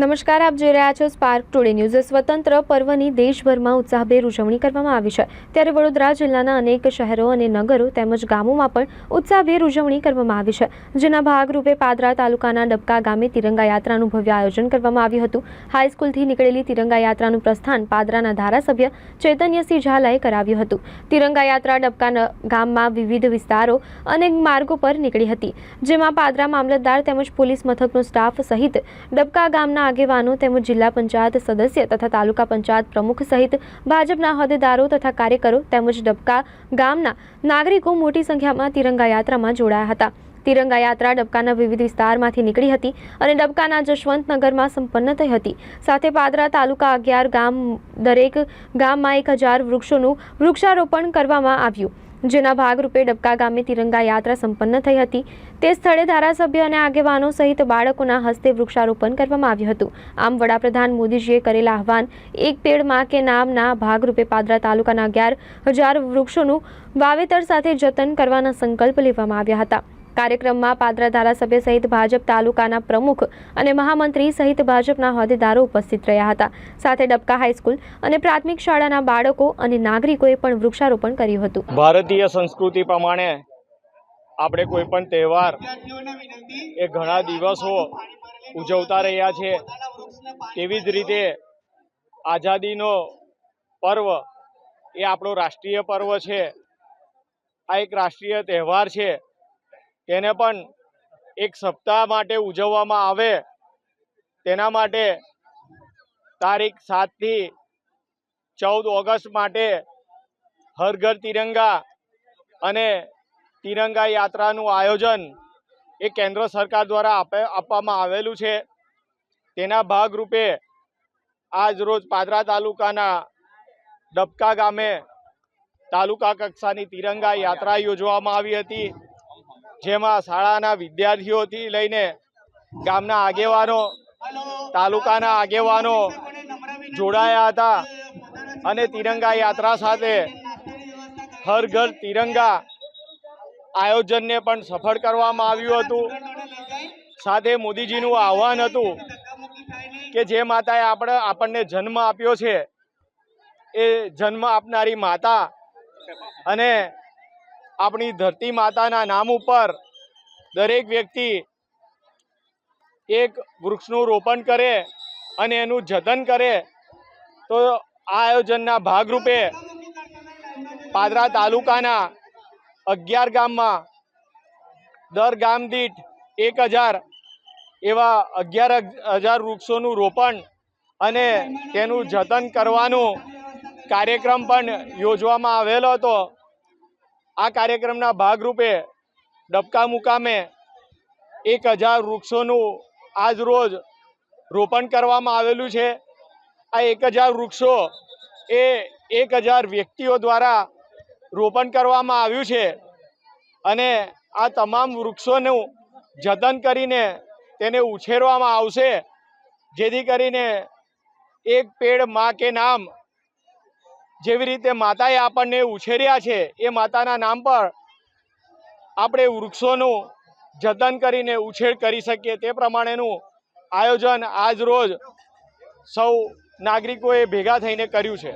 નમસ્કાર, આપ જોઈ રહ્યા છો સ્પાર્ક ટુડે ન્યૂઝ સ્વતંત્ર પર્વની દેશભરમાં ઉત્સાહભેર ઉજવણી કરવામાં આવી છે. ત્યારે વડોદરા જિલ્લાના અનેક શહેરો અને નગરો તેમજ ગામોમાં પણ ઉત્સાહભેર ઉજવણી કરવામાં આવી છે. જેના ભાગરૂપે પાદરા તાલુકાના ડબકા ગામે તિરંગા યાત્રાનું ભવ્ય આયોજન કરવામાં આવ્યું હતું. હાઈસ્કૂલથી નીકળેલી તિરંગા યાત્રાનું પ્રસ્થાન પાદરાના ધારાસભ્ય ચૈતન્યસિંહ ઝાલાએ કરાવ્યું હતું. તિરંગા યાત્રા ડબકા ગામમાં વિવિધ વિસ્તારો અને માર્ગો પર નીકળી હતી. જેમાં પાદરા મામલતદાર તેમજ પોલીસ મથકનો સ્ટાફ સહિત ડબકા ગામના આગેવાનો તેમજ જિલ્લા પંચાયત સદસ્ય તથા તાલુકા પંચાયત પ્રમુખ સહિત ભાજપના હોદ્દેદારો તથા કાર્યકરો તેમજ ડબકા ગામના નાગરિકો મોટી સંખ્યામાં તિરંગા યાત્રામાં જોડાયા હતા. તિરંગા યાત્રા ડબકાના વિવિધ વિસ્તારમાંથી નીકળી હતી અને ડબકાના જશવંતનગરમાં સંપન્ન થઈ હતી. સાથે પાદરા તાલુકા અગિયાર ગામ દરેક ગામમાં એક હજાર વૃક્ષોનું વૃક્ષારોપણ કરવામાં આવ્યું. જેના ભાગરૂપે ડબકા ગામે તિરંગા યાત્રા સંપન્ન થઈ હતી. તે સ્થળે ધારાસભ્ય અને આગેવાનો સહિત બાળકોના હસ્તે વૃક્ષારોપણ કરવામાં આવ્યું હતું. આમ વડાપ્રધાન મોદીજીએ કરેલા આહવાન, એક પેડમાં કે નામના ભાગરૂપે પાદરા તાલુકાના અગિયાર હજાર વૃક્ષોનું વાવેતર સાથે જતન કરવાના સંકલ્પ લેવામાં આવ્યા હતા. કાર્યક્રમમાં પાદરા ધારાસભ્ય સહિત ભાજપ તાલુકાના પ્રમુખ અને મહામંત્રી સહિત ભાજપના હોદ્દેદારો ઉપસ્થિત રહ્યા હતા. સાથે ડબકા હાઈસ્કૂલ અને પ્રાથમિક શાળાના બાળકો અને નાગરિકોએ પણ વૃક્ષારોપણ કર્યું હતું. ભારતીય સંસ્કૃતિ પ્રમાણે આપણે કોઈ પણ તહેવાર એ ઘણા દિવસો ઉજવતા રહ્યા છે. તેવી જ રીતે આઝાદીનો પર્વ એ આપણો રાષ્ટ્રીય પર્વ છે. આ એક રાષ્ટ્રીય તહેવાર છે. તેને પણ એક સપ્તાહ માટે ઉજવવામાં આવે. તેના માટે તારીખ સાતથી ચૌદ ઓગસ્ટ માટે હર ઘર તિરંગા અને તિરંગા યાત્રાનું આયોજન એ કેન્દ્ર સરકાર દ્વારા આપે, આપવામાં આવેલું છે. તેના ભાગરૂપે આજ રોજ પાદરા તાલુકાના ડબકા ગામે તાલુકા કક્ષાની તિરંગા યાત્રા યોજવામાં આવી હતી. જેમાં શાળાના વિદ્યાર્થીઓથી લઈને ગામના આગેવાનો, તાલુકાના આગેવાનો જોડાયા હતા અને તિરંગા યાત્રા સાથે હર ઘર તિરંગા આયોજનને પણ સફળ કરવામાં આવ્યું હતું. સાથે મોદીજીનું આહવાન હતું કે જે માતાએ આપણે, આપણને જન્મ આપ્યો છે, એ જન્મ આપનારી માતા અને આપણી ધરતી માતાના નામ ઉપર દરેક વ્યક્તિ એક વૃક્ષનું રોપણ કરે અને એનું જતન કરે, તો આ આયોજનના ભાગરૂપે પાદરા તાલુકાના અગિયાર ગામમાં દર ગામ દીઠ એક હજાર એવા અગિયાર હજાર વૃક્ષોનું રોપણ અને તેનું જતન કરવાનું કાર્યક્રમ પણ યોજવામાં આવેલો હતો. આ કાર્યક્રમના ભાગરૂપે ડબકા મુકામે એક હજાર વૃક્ષોનું આજ રોજ રોપણ કરવામાં આવેલું છે. આ એક હજાર વૃક્ષો એ એક હજાર વ્યક્તિઓ દ્વારા રોપણ કરવામાં આવ્યું છે અને આ તમામ વૃક્ષોનું જતન કરીને તેને ઉછેરવામાં આવશે, જેથી કરીને એક પેડમાં કે નામ જેવી રીતે માતાએ આપણને ઉછેર્યા છે, એ માતાના નામ પર આપણે વૃક્ષોનું જતન કરીને ઉછેર કરી શકીએ. તે પ્રમાણેનું આયોજન આજ રોજ સૌ નાગરિકોએ ભેગા થઈને કર્યું છે.